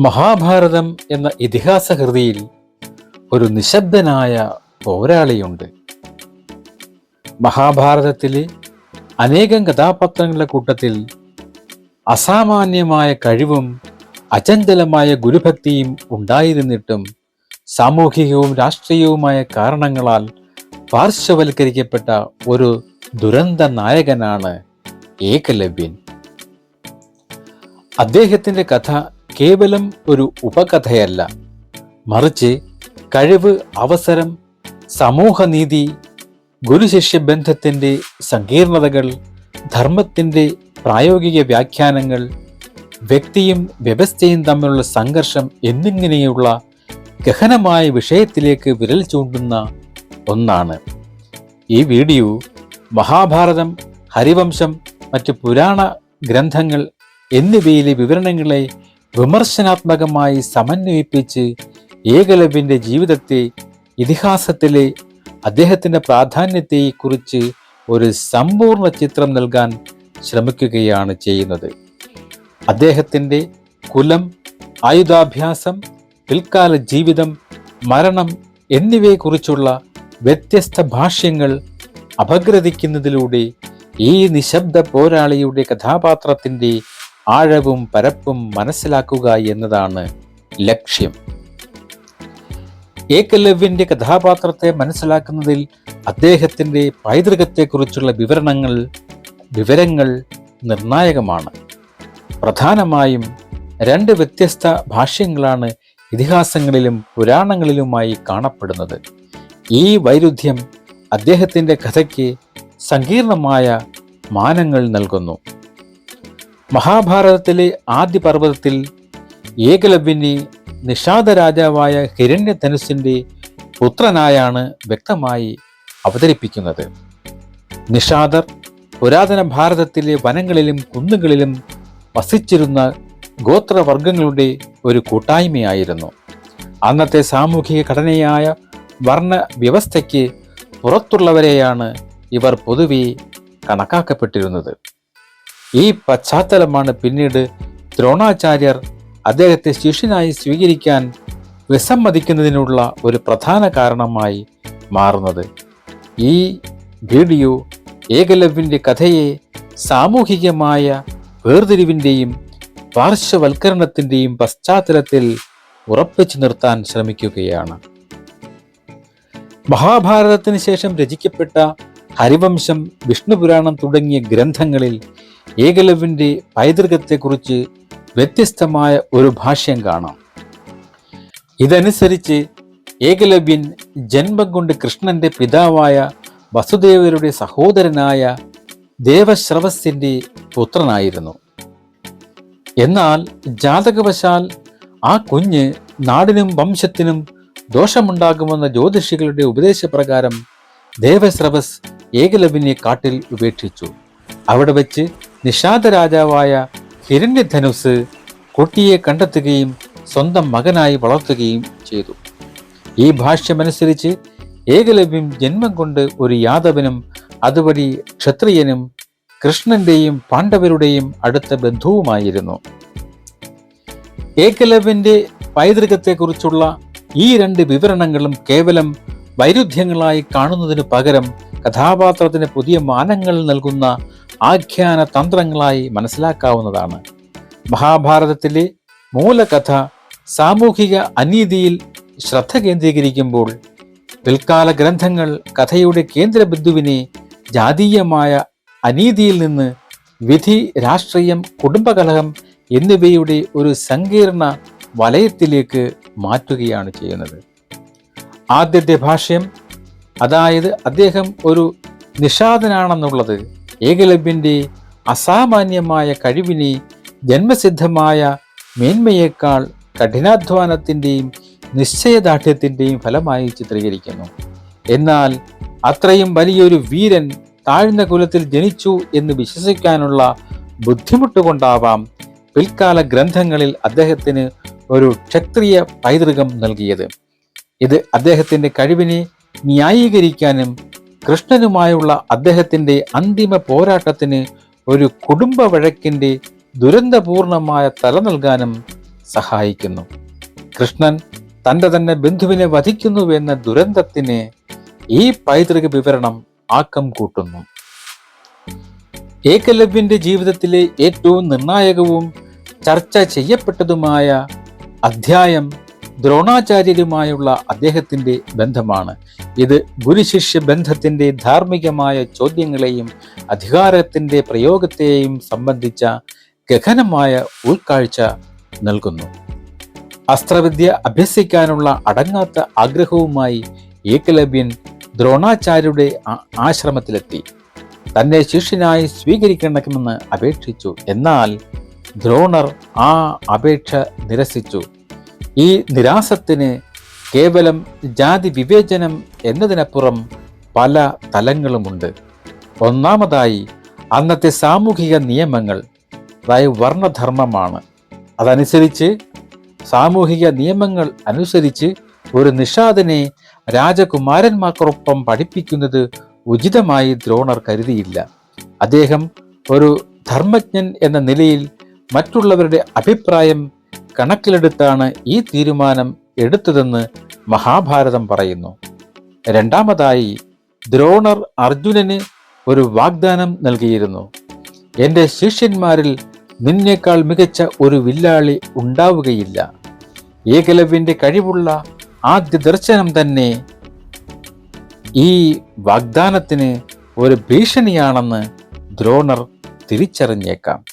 മഹാഭാരതം എന്ന ഇതിഹാസ കൃതിയിൽ ഒരു നിശബ്ദനായ പോരാളിയുണ്ട്. മഹാഭാരതത്തിലെ അനേകം കഥാപാത്രങ്ങളുടെ കൂട്ടത്തിൽ അസാമാന്യമായ കഴിവും അചഞ്ചലമായ ഗുരുഭക്തിയും ഉണ്ടായിരുന്നിട്ടും സാമൂഹികവും രാഷ്ട്രീയവുമായ കാരണങ്ങളാൽ പാർശ്വവൽക്കരിക്കപ്പെട്ട ഒരു ദുരന്ത നായകനാണ് ഏകലവ്യൻ. അദ്ദേഹത്തിന്റെ കഥ കേവലം ഒരു ഉപകഥയല്ല. മറിച്ച് കഴിവ് അവസരം സമൂഹനീതി ഗുരുശിഷ്യ ബന്ധത്തിന്റെ സങ്കീർണതകൾ ധർമ്മത്തിന്റെ പ്രായോഗിക വ്യാഖ്യാനങ്ങൾ വ്യക്തിയും വ്യവസ്ഥയും തമ്മിലുള്ള സംഘർഷം എന്നിങ്ങനെയുള്ള ഗഹനമായ വിഷയത്തിലേക്ക് വിരൽ ചൂണ്ടുന്ന ഒന്നാണ്. ഈ വീഡിയോ മഹാഭാരതം ഹരിവംശം മറ്റ് പുരാണ ഗ്രന്ഥങ്ങൾ എന്നിവയിലെ വിവരണങ്ങളെ വിമർശനാത്മകമായി സമന്വയിപ്പിച്ച് ഏകലവ്യന്റെ ജീവിതത്തെ ഇതിഹാസത്തിലെ അദ്ദേഹത്തിന്റെ പ്രാധാന്യത്തെക്കുറിച്ച് ഒരു സമ്പൂർണ ചിത്രം നൽകാൻ ശ്രമിക്കുകയാണ് ചെയ്യുന്നത്. അദ്ദേഹത്തിന്റെ കുലം ആയുധാഭ്യാസം പിൽക്കാല ജീവിതം മരണം എന്നിവയെക്കുറിച്ചുള്ള വ്യത്യസ്ത ഭാഷ്യങ്ങൾ അപഗ്രഥിക്കുന്നതിലൂടെ ഈ നിശബ്ദ പോരാളിയുടെ കഥാപാത്രത്തിന്റെ ആഴവും പരപ്പും മനസ്സിലാക്കുക എന്നതാണ് ലക്ഷ്യം. ഏകലവ്യന്റെ കഥാപാത്രത്തെ മനസ്സിലാക്കുന്നതിൽ അദ്ദേഹത്തിന്റെ പൈതൃകത്തെക്കുറിച്ചുള്ള വിവരണങ്ങൾ വിവരങ്ങൾ നിർണായകമാണ്. പ്രധാനമായും രണ്ട് വ്യത്യസ്ത ഭാഷ്യങ്ങളാണ് ഇതിഹാസങ്ങളിലും പുരാണങ്ങളിലുമായി കാണപ്പെടുന്നത്. ഈ വൈരുദ്ധ്യം അദ്ദേഹത്തിന്റെ കഥയ്ക്ക് സങ്കീർണമായ മാനങ്ങൾ നൽകുന്നു. മഹാഭാരതത്തിലെ ആദ്യ പർവതത്തിൽ ഏകലവ്യനെ നിഷാദ രാജാവായ ഹിരണ്യധനുസിന്റെ പുത്രനായാണ് വ്യക്തമായി അവതരിപ്പിക്കുന്നത്. നിഷാദർ പുരാതന ഭാരതത്തിലെ വനങ്ങളിലും കുന്നുകളിലും വസിച്ചിരുന്ന ഗോത്രവർഗങ്ങളുടെ ഒരു കൂട്ടായ്മയായിരുന്നു. അന്നത്തെ സാമൂഹിക ഘടനയായ വർണ വ്യവസ്ഥയ്ക്ക് പുറത്തുള്ളവരെയാണ് ഇവർ പൊതുവെ കണക്കാക്കപ്പെട്ടിരുന്നത്. ഈ പശ്ചാത്തലമാണ് പിന്നീട് ദ്രോണാചാര്യർ അദ്ദേഹത്തെ ശിഷ്യനായി സ്വീകരിക്കാൻ വിസമ്മതിക്കുന്നതിനുള്ള ഒരു പ്രധാന കാരണമായി മാറുന്നത്. ഈ വീഡിയോ ഏകലവ്യന്റെ കഥയെ സാമൂഹികമായ വേർതിരിവിന്റെയും പാർശ്വവൽക്കരണത്തിന്റെയും പശ്ചാത്തലത്തിൽ ഉറപ്പിച്ചു നിർത്താൻ ശ്രമിക്കുകയാണ്. മഹാഭാരതത്തിന് ശേഷം രചിക്കപ്പെട്ട ഹരിവംശം വിഷ്ണുപുരാണം തുടങ്ങിയ ഗ്രന്ഥങ്ങളിൽ ഏകലവ്യന്റെ പൈതൃകത്തെക്കുറിച്ച് വ്യത്യസ്തമായ ഒരു ഭാഷ്യം കാണാം. ഇതനുസരിച്ച് ഏകലവ്യൻ ജന്മം കൊണ്ട് കൃഷ്ണന്റെ പിതാവായ വസുദേവരുടെ സഹോദരനായ ദേവശ്രവസിന്റെ പുത്രനായിരുന്നു. എന്നാൽ ജാതകവശാൽ ആ കുഞ്ഞ് നാടിനും വംശത്തിനും ദോഷമുണ്ടാകുമെന്ന ജ്യോതിഷികളുടെ ഉപദേശപ്രകാരം ദേവശ്രവസ് ഏകലവ്യനെ കാട്ടിൽ ഉപേക്ഷിച്ചു. അവിടെ വെച്ച് നിഷാദ രാജാവായ ഹിരണ്യധനുസ് കുട്ടിയെ കണ്ടെത്തുകയും സ്വന്തം മകനായി വളർത്തുകയും ചെയ്തു. ഈ ഭാഷ്യമനുസരിച്ച് ഏകലവ്യം ജന്മം കൊണ്ട് ഒരു യാദവനും അതുവഴി ക്ഷത്രിയനും കൃഷ്ണന്റെയും പാണ്ഡവരുടെയും അടുത്ത ബന്ധുവുമായിരുന്നു. ഏകലവ്യന്റെ പൈതൃകത്തെക്കുറിച്ചുള്ള ഈ രണ്ട് വിവരണങ്ങളും കേവലം വൈരുദ്ധ്യങ്ങളായി കാണുന്നതിനു പകരം കഥാപാത്രത്തിന് പുതിയ മാനങ്ങൾ നൽകുന്ന ആഖ്യാന തന്ത്രങ്ങളായി മനസ്സിലാക്കാവുന്നതാണ്. മഹാഭാരതത്തിലെ മൂലകഥ സാമൂഹിക അനീതിയിൽ ശ്രദ്ധ കേന്ദ്രീകരിക്കുമ്പോൾ പിൽക്കാല ഗ്രന്ഥങ്ങൾ കഥയുടെ കേന്ദ്രബിന്ദുവിനെ ജാതീയമായ അനീതിയിൽ നിന്ന് വിധി രാഷ്ട്രീയം കുടുംബകലഹം എന്നിവയുടെ ഒരു സങ്കീർണ വലയത്തിലേക്ക് മാറ്റുകയാണ് ചെയ്യുന്നത്. ആദ്യത്തെ ഭാഷ്യം അതായത് അദ്ദേഹം ഒരു നിഷാദനാണെന്നുള്ളത് ഏകലവ്യന്റെ അസാമാന്യമായ കഴിവിനെ ജന്മസിദ്ധമായ മേന്മയേക്കാൾ കഠിനാധ്വാനത്തിന്റെയും നിശ്ചയദാർഢ്യത്തിന്റെയും ഫലമായി ചിത്രീകരിക്കുന്നു. എന്നാൽ അത്രയും വലിയൊരു വീരൻ താഴ്ന്ന കുലത്തിൽ ജനിച്ചു എന്ന് വിശ്വസിക്കാനുള്ള ബുദ്ധിമുട്ട് കൊണ്ടാവാം പിൽക്കാല ഗ്രന്ഥങ്ങളിൽ അദ്ദേഹത്തിന് ഒരു ക്ഷത്രിയ പൈതൃകം നൽകിയത്. ഇത് അദ്ദേഹത്തിന്റെ കഴിവിനെ ന്യായീകരിക്കാനും കൃഷ്ണനുമായുള്ള അദ്ദേഹത്തിന്റെ അന്തിമ പോരാട്ടത്തിന് ഒരു കുടുംബ വഴക്കിന്റെ ദുരന്തപൂർണമായ തല നൽകാനും സഹായിക്കുന്നു. കൃഷ്ണൻ തന്റെ തന്നെ ബന്ധുവിനെ വധിക്കുന്നുവെന്ന ദുരന്തത്തിന് ഈ പൈതൃക വിവരണം ആക്കം കൂട്ടുന്നു. ഏകലവ്യന്റെ ജീവിതത്തിലെ ഏറ്റവും നിർണായകവും ചർച്ച ചെയ്യപ്പെട്ടതുമായ അധ്യായം ദ്രോണാചാര്യരുമായുള്ള അദ്ദേഹത്തിന്റെ ബന്ധമാണ്. ഇത് ഗുരുശിഷ്യ ബന്ധത്തിന്റെ ധാർമ്മികമായ ചോദ്യങ്ങളെയും അധികാരത്തിന്റെ പ്രയോഗത്തെയും സംബന്ധിച്ച ഗഹനമായ ഉൾക്കാഴ്ച നൽകുന്നു. അസ്ത്രവിദ്യ അഭ്യസിക്കാനുള്ള അടങ്ങാത്ത ആഗ്രഹവുമായി ഏകലവ്യൻ ദ്രോണാചാര്യരുടെ ആശ്രമത്തിലെത്തി. തന്നെ ശിഷ്യനായി സ്വീകരിക്കണമെന്ന് അപേക്ഷിച്ചു. എന്നാൽ ദ്രോണർ ആ അപേക്ഷ നിരസിച്ചു. ഈ നിരാസത്തിന് കേവലം ജാതി വിവേചനം എന്നതിനപ്പുറം പല തലങ്ങളുമുണ്ട്. ഒന്നാമതായി അന്നത്തെ സാമൂഹിക നിയമങ്ങൾ അതായത് വർണധർമ്മമാണ്. അതനുസരിച്ച് സാമൂഹിക നിയമങ്ങൾ അനുസരിച്ച് ഒരു നിഷാദിനെ രാജകുമാരന്മാർക്കൊപ്പം പഠിപ്പിക്കുന്നത് ഉചിതമായി ദ്രോണർ കരുതിയില്ല. അദ്ദേഹം ഒരു ധർമ്മജ്ഞൻ എന്ന നിലയിൽ മറ്റുള്ളവരുടെ അഭിപ്രായം കണക്കിലെടുത്താണ് ഈ തീരുമാനം എടുത്തതെന്ന് മഹാഭാരതം പറയുന്നു. രണ്ടാമതായി ദ്രോണർ അർജുനന് ഒരു വാഗ്ദാനം നൽകിയിരുന്നു. എന്റെ ശിഷ്യന്മാരിൽ നിന്നേക്കാൾ മികച്ച ഒരു വില്ലാളി ഉണ്ടാവുകയില്ല. ഏകലവ്യന്റെ കഴിവുള്ള ആദ്യ ദർശനം തന്നെ ഈ വാഗ്ദാനത്തിന് ഒരു ഭീഷണിയാണെന്ന് ദ്രോണർ തിരിച്ചറിഞ്ഞേക്കാം.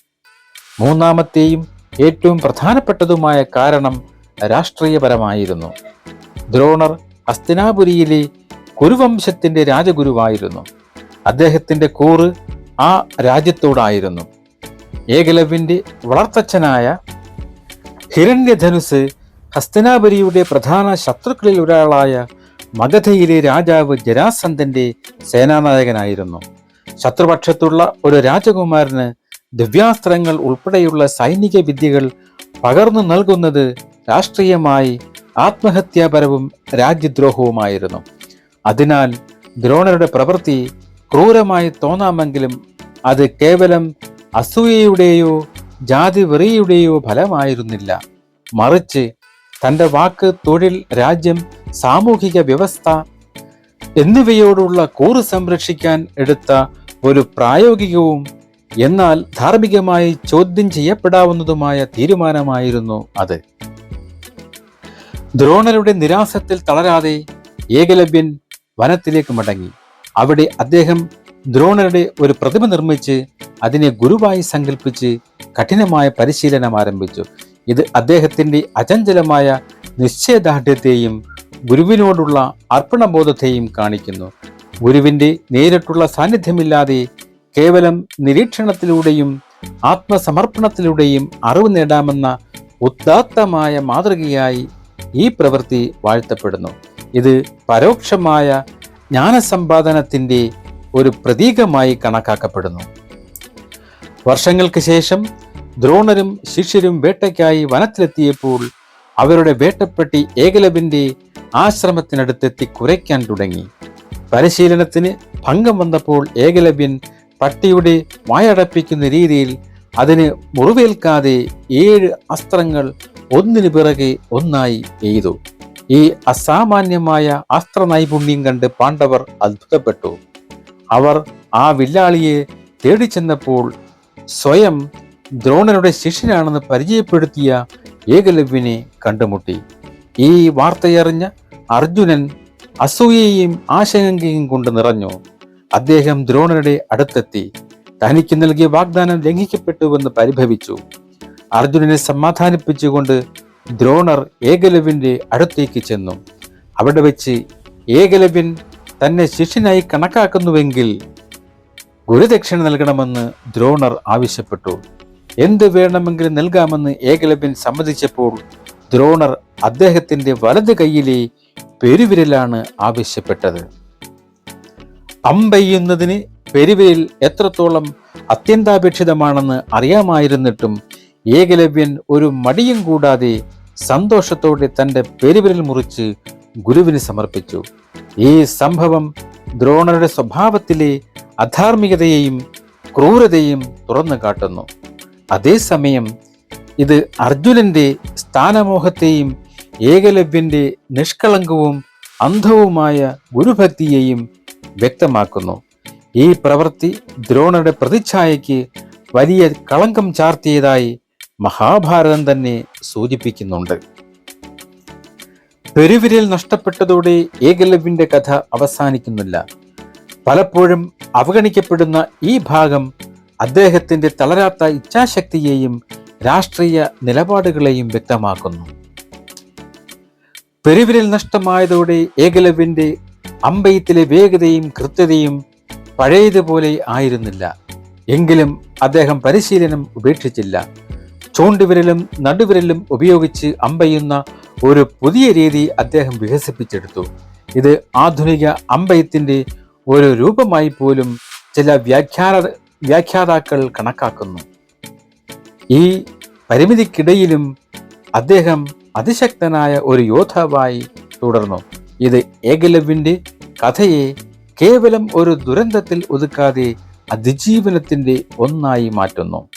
മൂന്നാമത്തെയും ഏറ്റവും പ്രധാനപ്പെട്ടതുമായ കാരണം രാഷ്ട്രീയപരമായിരുന്നു. ദ്രോണർ അസ്തിനാപുരിയിലെ കുരുവംശത്തിന്റെ രാജഗുരുവായിരുന്നു. അദ്ദേഹത്തിന്റെ കൂറ് ആ രാജ്യത്തോടായിരുന്നു. ഏകലവ്യന്റെ വളർത്തച്ഛനായ ഹിരണ്യധനുസ് ഹസ്തനാപുരിയുടെ പ്രധാന ശത്രുക്കളിൽ ഒരാളായ മഗധയിലെ രാജാവ് ജരാസന്ധന്റെ സേനാനായകനായിരുന്നു. ശത്രുപക്ഷത്തുള്ള ഒരു രാജകുമാരന് ദിവ്യാസ്ത്രങ്ങൾ ഉൾപ്പെടെയുള്ള സൈനിക വിദ്യകൾ പകർന്നു നൽകുന്നത് രാഷ്ട്രീയമായി ആത്മഹത്യാപരവും രാജ്യദ്രോഹവുമായിരുന്നു. അതിനാൽ ദ്രോണരുടെ പ്രവൃത്തി ക്രൂരമായി തോന്നാമെങ്കിലും അത് കേവലം അസൂയയുടെയോ ജാതി വെറിയുടെയോ ഫലമായിരുന്നില്ല. മറിച്ച് തന്റെ വാക്ക് തൊഴിൽ രാജ്യം സാമൂഹിക വ്യവസ്ഥ എന്നിവയോടുള്ള കൂറ് സംരക്ഷിക്കാൻ എടുത്ത ഒരു പ്രായോഗികവും എന്നാൽ ധാർമ്മികമായി ചോദ്യം ചെയ്യപ്പെടാവുന്നതുമായ തീരുമാനമായിരുന്നു അത്. ദ്രോണരുടെ നിരാശത്തിൽ തളരാതെ ഏകലവ്യൻ വനത്തിലേക്ക് മടങ്ങി. അവിടെ അദ്ദേഹം ദ്രോണരുടെ ഒരു പ്രതിമ നിർമ്മിച്ച് അതിനെ ഗുരുവായി സങ്കല്പിച്ച് കഠിനമായ പരിശീലനം ആരംഭിച്ചു. ഇത് അദ്ദേഹത്തിന്റെ അചഞ്ചലമായ നിശ്ചയദാർഢ്യത്തെയും ഗുരുവിനോടുള്ള അർപ്പണബോധത്തെയും കാണിക്കുന്നു. ഗുരുവിന്റെ നേരിട്ടുള്ള സാന്നിധ്യമില്ലാതെ കേവലം നിരീക്ഷണത്തിലൂടെയും ആത്മസമർപ്പണത്തിലൂടെയും അറിവ് നേടാമെന്ന ഉദാത്തമായ മാതൃകയായി ഈ പ്രവൃത്തി വാഴ്ത്തപ്പെടുന്നു. ഇത് പരോക്ഷമായ ജ്ഞാനസമ്പാദനത്തിന്റെ ഒരു പ്രതീകമായി കണക്കാക്കപ്പെടുന്നു. വർഷങ്ങൾക്ക് ശേഷം ദ്രോണരും ശിഷ്യരും വേട്ടയ്ക്കായി വനത്തിലെത്തിയപ്പോൾ അവരുടെ വേട്ടപ്പെട്ടി ഏകലവിന്റെ ആശ്രമത്തിനടുത്തെത്തി കുരയ്ക്കാൻ തുടങ്ങി. പരിശീലനത്തിന് ഭംഗം വന്നപ്പോൾ ഏകലവ്യൻ പട്ടിയുടെ വായടപ്പിക്കുന്ന രീതിയിൽ അതിന് മുറിവേൽക്കാതെ ഏഴ് അസ്ത്രങ്ങൾ ഒന്നിനു പിറകെ ഒന്നായി എയ്തു. ഈ അസാമാന്യമായ അസ്ത്ര നൈപുണ്യം കണ്ട് പാണ്ഡവർ അത്ഭുതപ്പെട്ടു. അവർ ആ വില്ലാളിയെ തേടി ചെന്നപ്പോൾ സ്വയം ദ്രോണരുടെ ശിഷ്യനാണെന്ന് പരിചയപ്പെടുത്തിയ ഏകലവ്യനെ കണ്ടുമുട്ടി. ഈ വാർത്തയറിഞ്ഞ അർജുനൻ അസൂയയും ആശങ്കയും കൊണ്ട് നിറഞ്ഞു. അദ്ദേഹം ദ്രോണരുടെ അടുത്തെത്തി. തനിക്ക് നൽകിയ വാഗ്ദാനം ലംഘിക്കപ്പെട്ടുവെന്ന് പരിഭവിച്ചു. അർജുനനെ സമാധാനിപ്പിച്ചുകൊണ്ട് ദ്രോണർ ഏകലവ്യന്റെ അടുത്തേക്ക് ചെന്നു. അവിടെ വെച്ച് ഏകലവ്യൻ തന്നെ ശിഷ്യനായി കണക്കാക്കുന്നുവെങ്കിൽ ഗുരുദക്ഷിണ നൽകണമെന്ന് ദ്രോണർ ആവശ്യപ്പെട്ടു. എന്ത് വേണമെങ്കിലും നൽകാമെന്ന് ഏകലവ്യൻ സമ്മതിച്ചപ്പോൾ ദ്രോണർ അദ്ദേഹത്തിന്റെ വലത് കൈയിലെ പെരുവിരലാണ് ആവശ്യപ്പെട്ടത്. അമ്പെയ്യുന്നതിന് പെരുവയിൽ എത്രത്തോളം അത്യന്താപേക്ഷിതമാണെന്ന് അറിയാമായിരുന്നിട്ടും ഏകലവ്യൻ ഒരു മടിയും കൂടാതെ സന്തോഷത്തോടെ തന്റെ പെരുവിരൽ മുറിച്ച് ഗുരുവിന് സമർപ്പിച്ചു. ഈ സംഭവം ദ്രോണരുടെ സ്വഭാവത്തിലെ അധാർമികതയെയും ക്രൂരതയും തുറന്നു കാട്ടുന്നു. അതേസമയം ഇത് അർജുനന്റെ സ്ഥാനമോഹത്തെയും ഏകലവ്യന്റെ നിഷ്കളങ്കവും അന്ധവുമായ ഗുരുഭക്തിയെയും വ്യക്തമാക്കുന്നു. ഈ പ്രവൃത്തി ദ്രോണരുടെ പ്രതിച്ഛായയ്ക്ക് വലിയ കളങ്കം ചാർത്തിയതായി മഹാഭാരതം തന്നെ സൂചിപ്പിക്കുന്നുണ്ട്. പെരുവിരൽ നഷ്ടപ്പെട്ടതോടെ ഏകലവ്യന്റെ കഥ അവസാനിക്കുന്നില്ല. പലപ്പോഴും അവഗണിക്കപ്പെടുന്ന ഈ ഭാഗം അദ്ദേഹത്തിന്റെ തളരാത്ത ഇച്ഛാശക്തിയെയും രാഷ്ട്രീയ നിലപാടുകളെയും വ്യക്തമാക്കുന്നു. പെരുവിരൽ നഷ്ടമായതോടെ ഏകലവ്യന്റെ അമ്പയത്തിലെ വേഗതയും കൃത്യതയും പഴയതുപോലെ ആയിരുന്നില്ല. എങ്കിലും അദ്ദേഹം പരിശീലനം ഉപേക്ഷിച്ചില്ല. ചൂണ്ടുവിരലും നടുവിരലും ഉപയോഗിച്ച് അമ്പയുന്ന ഒരു പുതിയ രീതി അദ്ദേഹം വികസിപ്പിച്ചെടുത്തു. ഇത് ആധുനിക അമ്പയത്തിന്റെ ഒരു രൂപമായി പോലും ചില വ്യാഖ്യാന വ്യാഖ്യാതാക്കൾ കണക്കാക്കുന്നു. ഈ പരിമിതിക്കിടയിലും അദ്ദേഹം അതിശക്തനായ ഒരു യോദ്ധാവായി തുടർന്നു. ഇത് ഏകലവ്യന്റെ കഥയെ കേവലം ഒരു ദുരന്തത്തിൽ ഒതുക്കാതെ അതിജീവനത്തിന്റെ ഒന്നായി മാറ്റുന്നു.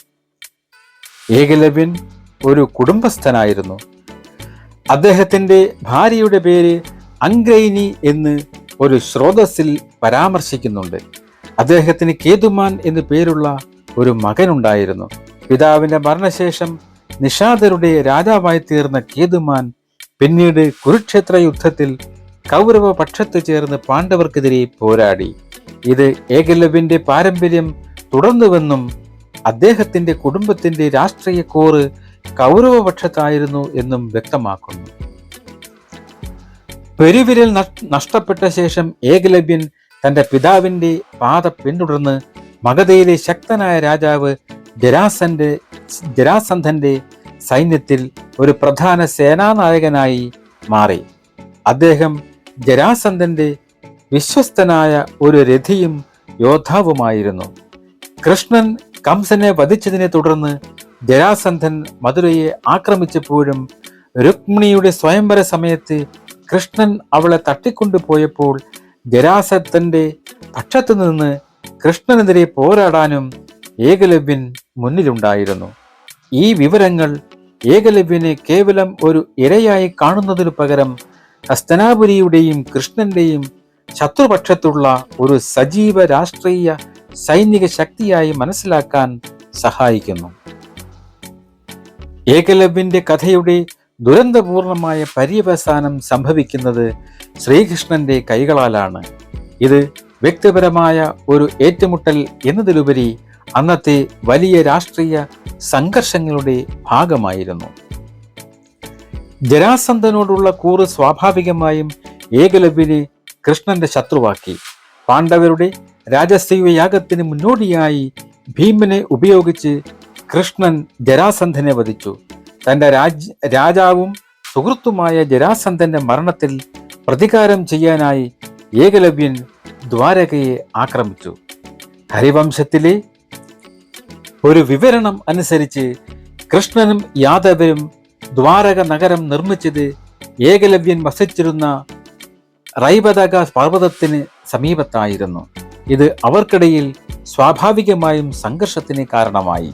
ഏകലവ്യൻ ഒരു കുടുംബസ്ഥനായിരുന്നു. അദ്ദേഹത്തിന്റെ ഭാര്യയുടെ പേര് അങ്ക്രൈനി എന്ന് ഒരു സ്രോതസ്സിൽ പരാമർശിക്കുന്നുണ്ട്. അദ്ദേഹത്തിന് കേതുമാൻ എന്നു പേരുള്ള ഒരു മകനുണ്ടായിരുന്നു. പിതാവിന്റെ മരണശേഷം നിഷാദരുടെ രാജാവായി തീർന്ന കേതുമാൻ പിന്നീട് കുരുക്ഷേത്ര യുദ്ധത്തിൽ കൗരവ പക്ഷത്ത് ചേർന്ന് പാണ്ഡവർക്കെതിരെ പോരാടി. ഇത് ഏകലവ്യന്റെ പാരമ്പര്യം തുടർന്നുവെന്നും അദ്ദേഹത്തിന്റെ കുടുംബത്തിന്റെ രാഷ്ട്രീയ കോറ് കൗരവപക്ഷത്തായിരുന്നു എന്നും വ്യക്തമാക്കുന്നു. പെരുവിരൽ നഷ്- നഷ്ടപ്പെട്ട ശേഷം ഏകലവ്യൻ തന്റെ പിതാവിന്റെ പാത പിന്തുടർന്ന് മഗധയിലെ ശക്തനായ രാജാവ് ജരാസന്റെ ജരാസന്ധന്റെ സൈന്യത്തിൽ ഒരു പ്രധാന സേനാനായകനായി മാറി. അദ്ദേഹം ജരാസന്ധന്റെ വിശ്വസ്തനായ ഒരു രഥിയും യോദ്ധാവുമായിരുന്നു. കൃഷ്ണൻ കംസനെ വധിച്ചതിനെ തുടർന്ന് ജരാസന്ധൻ മധുരയെ ആക്രമിച്ചപ്പോഴും രുക്മിണിയുടെ സ്വയംവര സമയത്ത് കൃഷ്ണൻ അവളെ തട്ടിക്കൊണ്ടുപോയപ്പോൾ ജരാസന്ധന്റെ പക്ഷത്തു നിന്ന് കൃഷ്ണനെതിരെ പോരാടാനും ഏകലവ്യൻ മുന്നിലുണ്ടായിരുന്നു. ഈ വിവരങ്ങൾ ഏകലവ്യനെ കേവലം ഒരു ഇരയായി കാണുന്നതിനു പകരം ഹസ്തനാപുരിയുടെയും കൃഷ്ണന്റെയും ശത്രുപക്ഷത്തുള്ള ഒരു സജീവ രാഷ്ട്രീയ സൈനിക ശക്തിയായി മനസ്സിലാക്കാൻ സഹായിക്കുന്നു. ഏകലവ്യന്റെ കഥയുടെ ദുരന്തപൂർണമായ പര്യവസാനം സംഭവിക്കുന്നത് ശ്രീകൃഷ്ണന്റെ കൈകളാലാണ്. ഇത് വ്യക്തിപരമായ ഒരു ഏറ്റുമുട്ടൽ എന്നതിലുപരി അന്നത്തെ വലിയ രാഷ്ട്രീയ സംഘർഷങ്ങളുടെ ഭാഗമായിരുന്നു. ജരാസന്ധനോടുള്ള കൂറ് സ്വാഭാവികമായും ഏകലവ്യനെ കൃഷ്ണന്റെ ശത്രുവാക്കി. പാണ്ഡവരുടെ രാജസൈവ യാഗത്തിന് മുന്നോടിയായി ഭീമനെ ഉപയോഗിച്ച് കൃഷ്ണൻ ജരാസന്ധനെ വധിച്ചു. തന്റെ രാജ് രാജാവും സുഹൃത്തുമായ ജരാസന്ധന്റെ മരണത്തിൽ പ്രതികാരം ചെയ്യാനായി ഏകലവ്യൻ ദ്വാരകയെ ആക്രമിച്ചു. ഹരിവംശത്തിലെ ഒരു വിവരണം അനുസരിച്ച് കൃഷ്ണനും യാദവരും ദ്വാരക നഗരം നിർമ്മിച്ചത് ഏകലവ്യൻ വസിച്ചിരുന്ന റൈബതക പർവതത്തിന് സമീപത്തായിരുന്നു. ഇത് അവർക്കിടയിൽ സ്വാഭാവികമായും സംഘർഷത്തിന് കാരണമായി.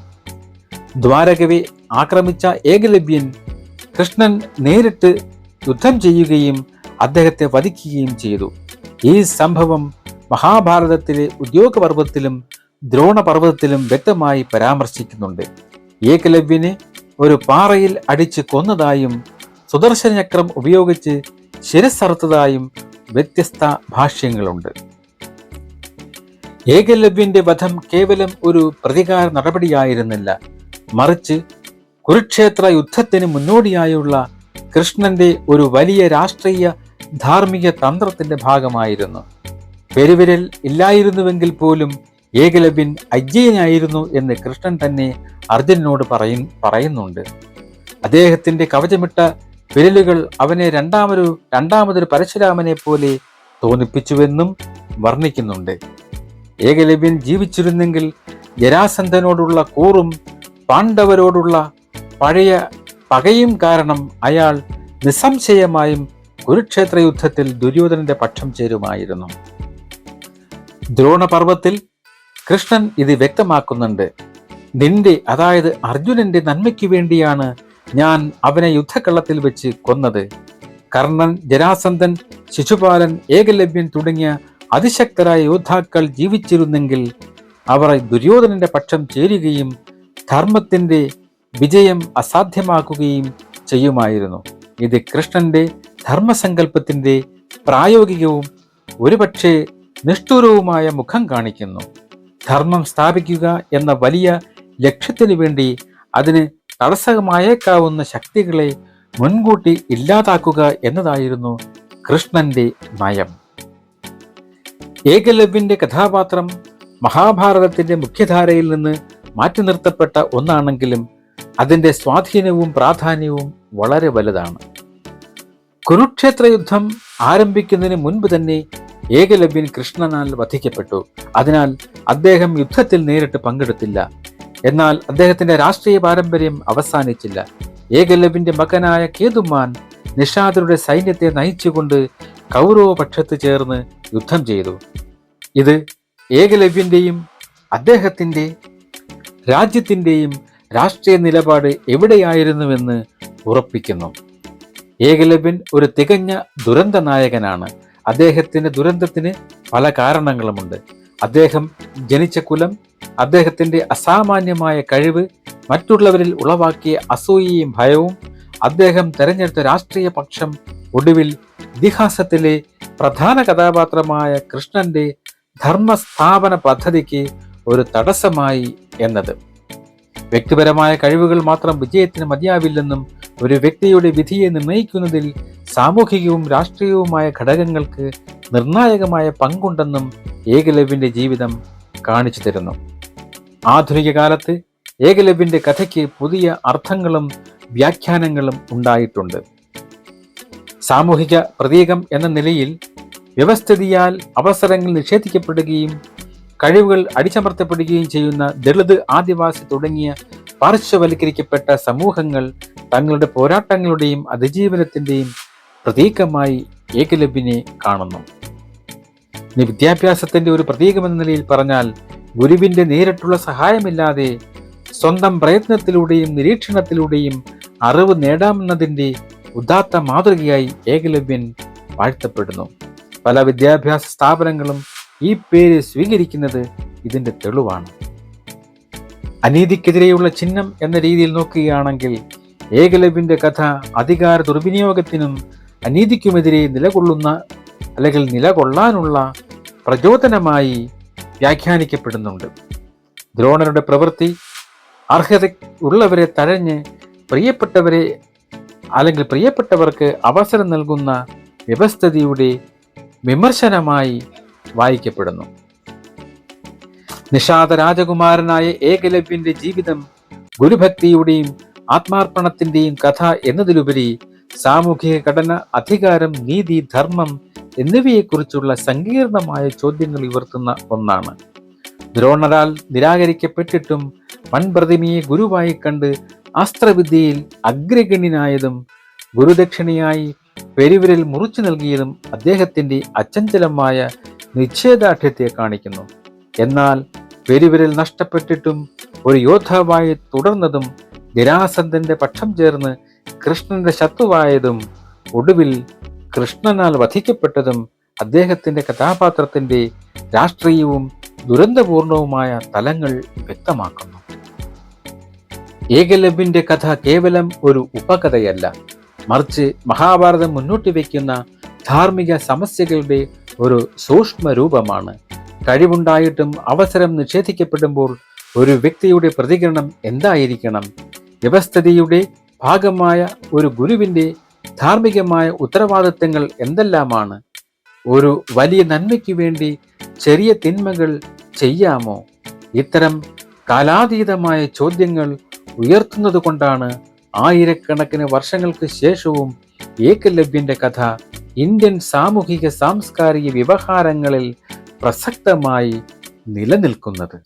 ദ്വാരകവെ ആക്രമിച്ച ഏകലവ്യൻ കൃഷ്ണൻ നേരിട്ട് യുദ്ധം ചെയ്യുകയും അദ്ദേഹത്തെ വധിക്കുകയും ചെയ്തു. ഈ സംഭവം മഹാഭാരതത്തിലെ ഉദ്യോഗപർവത്തിലും ദ്രോണപർവതത്തിലും വ്യക്തമായി പരാമർശിക്കുന്നുണ്ട്. ഏകലവ്യനെ ഒരു പാറയിൽ അടിച്ചു കൊന്നതായും സുദർശനചക്രം ഉപയോഗിച്ച് ശിരസ്സറുത്തതായും വ്യത്യസ്ത ഭാഷ്യങ്ങളുണ്ട്. ഏകലവ്യന്റെ വധം കേവലം ഒരു പ്രതികാര നടപടിയായിരുന്നില്ല. മറിച്ച് കുരുക്ഷേത്ര യുദ്ധത്തിന് മുന്നോടിയായുള്ള കൃഷ്ണന്റെ ഒരു വലിയ രാഷ്ട്രീയ ധാർമ്മിക തന്ത്രത്തിന്റെ ഭാഗമായിരുന്നു. പെരുവിരൽ ഇല്ലായിരുന്നുവെങ്കിൽ പോലും ഏകലവ്യൻ അജ്ഞയനായിരുന്നു എന്ന് കൃഷ്ണൻ തന്നെ അർജുനനോട് പറയും പറയുന്നുണ്ട്. അദ്ദേഹത്തിന്റെ കവചമിട്ട വിരലുകൾ അവനെ രണ്ടാമൊരു രണ്ടാമതൊരു പരശുരാമനെ പോലെ തോന്നിപ്പിച്ചുവെന്നും വർണിക്കുന്നുണ്ട്. ഏകലവ്യൻ ജീവിച്ചിരുന്നെങ്കിൽ ജരാസന്ധനോടുള്ള കൂറും പാണ്ഡവരോടുള്ള പഴയ പകയും കാരണം അയാൾ നിസ്സംശയമായും കുരുക്ഷേത്ര യുദ്ധത്തിൽ ദുര്യോധനന്റെ പക്ഷം ചേരുമായിരുന്നു. ദ്രോണപർവത്തിൽ കൃഷ്ണൻ ഇത് വ്യക്തമാക്കുന്നുണ്ട്. നിന്റെ അതായത് അർജുനന്റെ നന്മയ്ക്ക് വേണ്ടിയാണ് ഞാൻ അവനെ യുദ്ധക്കളത്തിൽ വെച്ച് കൊന്നത്. കർണൻ ജരാസന്ധൻ ശിശുപാലൻ ഏകലവ്യൻ തുടങ്ങിയ അതിശക്തരായ യോദ്ധാക്കൾ ജീവിച്ചിരുന്നെങ്കിൽ അവർ ദുര്യോധനന്റെ പക്ഷം ചേരുകയും ധർമ്മത്തിന്റെ വിജയം അസാധ്യമാക്കുകയും ചെയ്യുമായിരുന്നു. ഇത് കൃഷ്ണന്റെ ധർമ്മസങ്കല്പത്തിന്റെ പ്രായോഗികവും ഒരുപക്ഷെ നിഷ്ഠൂരവുമായ മുഖം കാണിക്കുന്നു. ധർമ്മം സ്ഥാപിക്കുക എന്ന വലിയ ലക്ഷ്യത്തിനു വേണ്ടി അതിന് തടസ്സമായേക്കാവുന്ന ശക്തികളെ മുൻകൂട്ടി ഇല്ലാതാക്കുക എന്നതായിരുന്നു കൃഷ്ണന്റെ നയം. ഏകലവ്യന്റെ കഥാപാത്രം മഹാഭാരതത്തിന്റെ മുഖ്യധാരയിൽ നിന്ന് മാറ്റി നിർത്തപ്പെട്ട ഒന്നാണെങ്കിലും അതിന്റെ സ്വാധീനവും പ്രാധാന്യവും വളരെ വലുതാണ്. കുരുക്ഷേത്ര യുദ്ധം ആരംഭിക്കുന്നതിന് മുൻപ് തന്നെ ഏകലവ്യൻ കൃഷ്ണനാൽ വധിക്കപ്പെട്ടു. അതിനാൽ അദ്ദേഹം യുദ്ധത്തിൽ നേരിട്ട് പങ്കെടുത്തില്ല. എന്നാൽ അദ്ദേഹത്തിന്റെ രാഷ്ട്രീയ പാരമ്പര്യം അവസാനിച്ചില്ല. ഏകലവ്യന്റെ മകനായ കേതുമാൻ നിഷാദരുടെ സൈന്യത്തെ നയിച്ചുകൊണ്ട് കൗരവ പക്ഷത്ത് ചേർന്ന് യുദ്ധം ചെയ്തു. ഇത് ഏകലവ്യന്റെയും അദ്ദേഹത്തിന്റെ രാജ്യത്തിന്റെയും രാഷ്ട്രീയ നിലപാട് എവിടെയായിരുന്നുവെന്ന് ഉറപ്പിക്കുന്നു. ഏകലവ്യൻ ഒരു തികഞ്ഞ ദുരന്ത നായകനാണ്. അദ്ദേഹത്തിന്റെ ദുരന്തത്തിന് പല കാരണങ്ങളുമുണ്ട്. അദ്ദേഹം ജനിച്ച കുലം അദ്ദേഹത്തിന്റെ അസാമാന്യമായ കഴിവ് മറ്റുള്ളവരിൽ ഉളവാക്കിയ അസൂയയും ഭയവും അദ്ദേഹം തെരഞ്ഞെടുത്ത രാഷ്ട്രീയ പക്ഷം ഒടുവിൽ ഇതിഹാസത്തിലെ പ്രധാന കഥാപാത്രമായ കൃഷ്ണന്റെ ധർമ്മസ്ഥാപന പദ്ധതിക്ക് ഒരു തടസ്സമായി എന്നത്. വ്യക്തിപരമായ കഴിവുകൾ മാത്രം വിജയത്തിന് മതിയാവില്ലെന്നും ഒരു വ്യക്തിയുടെ വിധിയെ നിർണയിക്കുന്നതിൽ സാമൂഹികവും രാഷ്ട്രീയവുമായ ഘടകങ്ങൾക്ക് നിർണായകമായ പങ്കുണ്ടെന്നും ഏകലവ്യന്റെ ജീവിതം കാണിച്ചു തരുന്നു. ആധുനിക കാലത്ത് ഏകലവ്യന്റെ കഥയ്ക്ക് പുതിയ അർത്ഥങ്ങളും വ്യാഖ്യാനങ്ങളും ഉണ്ടായിട്ടുണ്ട്. സാമൂഹിക പ്രതീകം എന്ന നിലയിൽ വ്യവസ്ഥിതിയാൽ അവസരങ്ങൾ നിഷേധിക്കപ്പെടുകയും കഴിവുകൾ അടിച്ചമർത്തപ്പെടുകയും ചെയ്യുന്ന ദളിത് ആദിവാസി തുടങ്ങിയ പാർശ്വവൽക്കരിക്കപ്പെട്ട സമൂഹങ്ങൾ തങ്ങളുടെ പോരാട്ടങ്ങളുടെയും അതിജീവനത്തിന്റെയും പ്രതീകമായി ഏകലവ്യനെ കാണുന്നു. ഇനി വിദ്യാഭ്യാസത്തിന്റെ ഒരു പ്രതീകമെന്ന നിലയിൽ പറഞ്ഞാൽ ഗുരുവിന്റെ നേരിട്ടുള്ള സഹായമില്ലാതെ സ്വന്തം പ്രയത്നത്തിലൂടെയും നിരീക്ഷണത്തിലൂടെയും അറിവ് നേടാമെന്നതിന്റെ ഉദാത്ത മാതൃകയായി ഏകലവ്യൻ വാഴ്ത്തപ്പെടുന്നു. പല വിദ്യാഭ്യാസ സ്ഥാപനങ്ങളും ഈ പേര് സ്വീകരിക്കുന്നത് ഇതിന്റെ തെളിവാണ്. അനീതിക്കെതിരെയുള്ള ചിഹ്നം എന്ന രീതിയിൽ നോക്കുകയാണെങ്കിൽ ഏകലവ്യന്റെ കഥ അധികാര ദുർവിനിയോഗത്തിനും അനീതിക്കുമെതിരെ നിലകൊള്ളുന്ന അല്ലെങ്കിൽ നിലകൊള്ളാനുള്ള പ്രചോദനമായി വ്യാഖ്യാനിക്കപ്പെടുന്നുണ്ട്. ദ്രോണരുടെ പ്രവൃത്തി അർഹത ഉള്ളവരെ തഴഞ്ഞ് പ്രിയപ്പെട്ടവരെ അല്ലെങ്കിൽ പ്രിയപ്പെട്ടവർക്ക് അവസരം നൽകുന്ന വ്യവസ്ഥതയുടെ വിമർശനമായി വായിക്കപ്പെടുന്നു. നിഷാദ രാജകുമാരനായ ഏകലവ്യന്റെ ജീവിതം ഗുരുഭക്തിയുടെയും ആത്മാർപ്പണത്തിന്റെയും കഥ എന്നതിലുപരി സാമൂഹിക ഘടന അധികാരം നീതി ധർമ്മം എന്നിവയെക്കുറിച്ചുള്ള സങ്കീർണമായ ചോദ്യങ്ങൾ ഉയർത്തുന്ന ഒന്നാണ്. ദ്രോണരാൽ നിരാകരിക്കപ്പെട്ടിട്ടും മൺപ്രതിമയെ ഗുരുവായി കണ്ട് അസ്ത്രവിദ്യയിൽ അഗ്രഗണ്യനായതും ഗുരുദക്ഷിണയായി പെരുവിരൽ മുറിച്ചു നൽകിയതും അദ്ദേഹത്തിന്റെ അച്ചഞ്ചലമായ നിശ്ചയദാർഢ്യത്തെ കാണിക്കുന്നു. എന്നാൽ പെരുവിരൽ നഷ്ടപ്പെട്ടിട്ടും ഒരു യോദ്ധാവായി തുടർന്നതും നിരാസന്ധന്റെ പക്ഷം ചേർന്ന് കൃഷ്ണന്റെ ശത്രുവായതും ഒടുവിൽ കൃഷ്ണനാൽ വധിക്കപ്പെട്ടതും അദ്ദേഹത്തിന്റെ കഥാപാത്രത്തിന്റെ രാഷ്ട്രീയവും ദുരന്തപൂർണവുമായ തലങ്ങൾ വ്യക്തമാക്കുന്നു. ഏകലവ്യന്റെ കഥ കേവലം ഒരു ഉപകഥയല്ല. മറിച്ച് മഹാഭാരതം മുന്നോട്ട് വയ്ക്കുന്ന ധാർമ്മിക സമസ്യകളുടെ ഒരു സൂക്ഷ്മ രൂപമാണ് കഴിവുണ്ടായിട്ടും അവസരം നിഷേധിക്കപ്പെടുമ്പോൾ ഒരു വ്യക്തിയുടെ പ്രതികരണം എന്തായിരിക്കണം? വ്യവസ്ഥിതിയുടെ ഭാഗമായ ഒരു ഗുരുവിന്റെ ധാർമ്മികമായ ഉത്തരവാദിത്തങ്ങൾ എന്തെല്ലാമാണ്? ഒരു വലിയ നന്മയ്ക്ക് വേണ്ടി ചെറിയ തിന്മകൾ ചെയ്യാമോ? ഇത്തരം കാലാതീതമായ ചോദ്യങ്ങൾ ഉയർത്തുന്നത് കൊണ്ടാണ് ആയിരക്കണക്കിന് വർഷങ്ങൾക്ക് ശേഷവും ഏകലവ്യന്റെ കഥ ഇന്ത്യൻ സാമൂഹിക സാംസ്കാരിക വ്യവഹാരങ്ങളിൽ പ്രസക്തമായി നിലനിൽക്കുന്നത്.